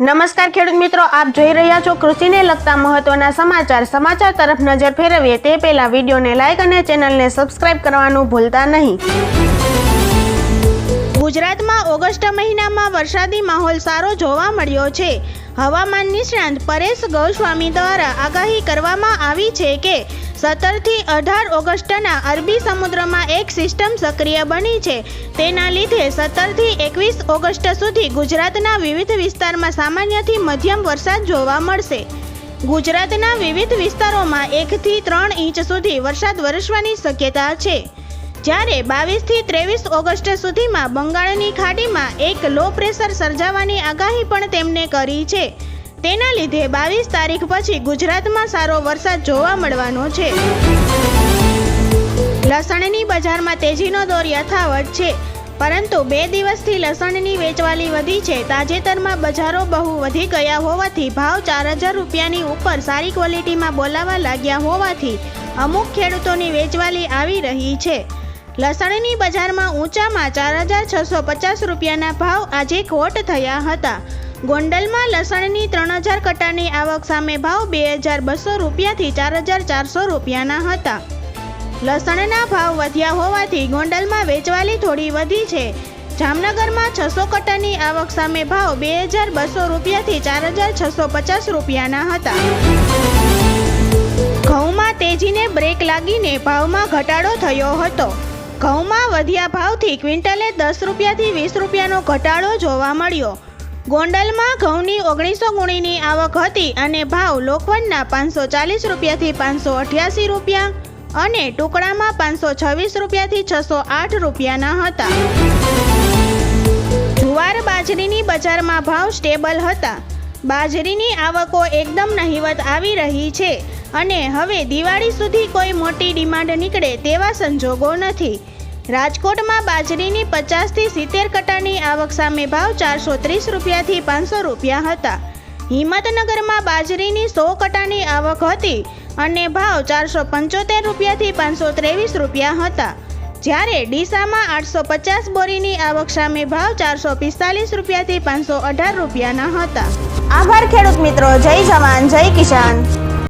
નમસ્કાર ખેડૂત મિત્રો, આપ જોઈ રહ્યા છો કૃષિને લગતા મહત્વના સમાચાર. સમાચાર તરફ નજર ફેરવીએ તે પહેલા વિડીયોને લાઇક અને ચેનલને સબસ્ક્રાઇબ કરવાનું ભૂલતા નહીં. ગુજરાતમાં ઓગસ્ટ મહિનામાં વરસાદી માહોલ સારો જોવા મળ્યો છે. હવામાન નિષ્ણાંત પરેશ ગૌસ્વામી દ્વારા આગાહી કરવામાં આવી છે કે સત્તરથી અઢાર ઓગસ્ટના અરબી સમુદ્રમાં એક સિસ્ટમ સક્રિય બની છે. તેના લીધે સત્તરથી એકવીસ ઓગસ્ટ સુધી ગુજરાતના વિવિધ વિસ્તારમાં સામાન્યથી મધ્યમ વરસાદ જોવા મળશે. ગુજરાતના વિવિધ વિસ્તારોમાં એકથી ત્રણ ઇંચ સુધી વરસાદ વરસવાની શક્યતા છે. જ્યારે બાવીસથી ત્રેવીસ ઓગસ્ટ સુધીમાં બંગાળની ખાડીમાં એક લો પ્રેશર સર્જાવાની આગાહી પણ તેમણે કરી છે. તેના લીધે બાવીસ તારીખ પછી ગુજરાતમાં સારો વરસાદ જોવા મળવાનો છે. લસણની બજારમાં તેજીનો દોર યથાવત છે, પરંતુ બે દિવસથી લસણની વેચવાલી વધી છે. તાજેતરમાં બજારો બહુ વધી ગયા હોવાથી ભાવ ચાર હજાર રૂપિયાની ઉપર સારી ક્વોલિટીમાં બોલાવા લાગ્યા હોવાથી અમુક ખેડૂતોની વેચવાલી આવી રહી છે. લસણની બજારમાં ઊંચામાં ચાર હજાર છસો પચાસ રૂપિયાના ભાવ આજે ખોટ થયા હતા. ગોંડલમાં લસણની ત્રણ હજાર કટાની આવક સામે ભાવ બે હજાર બસો રૂપિયાથી ચાર હજાર ચારસો રૂપિયાના હતા. લસણના ભાવ વધ્યા હોવાથી ગોંડલમાં વેચવાલી થોડી વધી છે. જામનગરમાં છસો કટાની આવક સામે ભાવ બે હજાર બસો રૂપિયાથી ચાર હજાર છસો પચાસ રૂપિયાના હતા. ઘઉંમાં તેજીને બ્રેક લાગીને ભાવમાં ઘટાડો થયો હતો. ઘઉંમાં વધ્યા ભાવથી ક્વિન્ટલે દસ રૂપિયાથી વીસ રૂપિયાનો ઘટાડો જોવા મળ્યો. ગોંડલમાં ઘઉંની ઓગણીસો ગુણીની આવક હતી અને ભાવ લોકવનના પાંચસો ચાલીસ રૂપિયાથી પાંચસો અઠ્યાસી રૂપિયા અને ટુકડામાં પાંચસો છવ્વીસ રૂપિયાથી છસો આઠ રૂપિયાના હતા. જુવાર બાજરીની બજારમાં ભાવ સ્ટેબલ હતા. બાજરીની આવકો એકદમ નહિવત આવી રહી છે અને હવે દિવાળી સુધી કોઈ મોટી ડિમાન્ડ નીકળે તેવા સંજોગો નથી. રાજકોટમાં બાજરીની પચાસથી સિત્તેર કટાની આવક સામે ભાવ ચારસો ત્રીસ રૂપિયાથી પાંચસો રૂપિયા હતા. હિંમતનગરમાં બાજરીની સો કટાની આવક હતી અને ભાવ ચારસો પંચોતેર રૂપિયાથી પાંચસો ત્રેવીસ રૂપિયા હતા. જ્યારે ડીસામાં આઠસો પચાસ બોરીની આવક સામે ભાવ ચારસો પિસ્તાલીસ રૂપિયાથી પાંચસો અઢાર રૂપિયાના હતા. આભાર ખેડૂત મિત્રો, જય જવાન, જય કિસાન.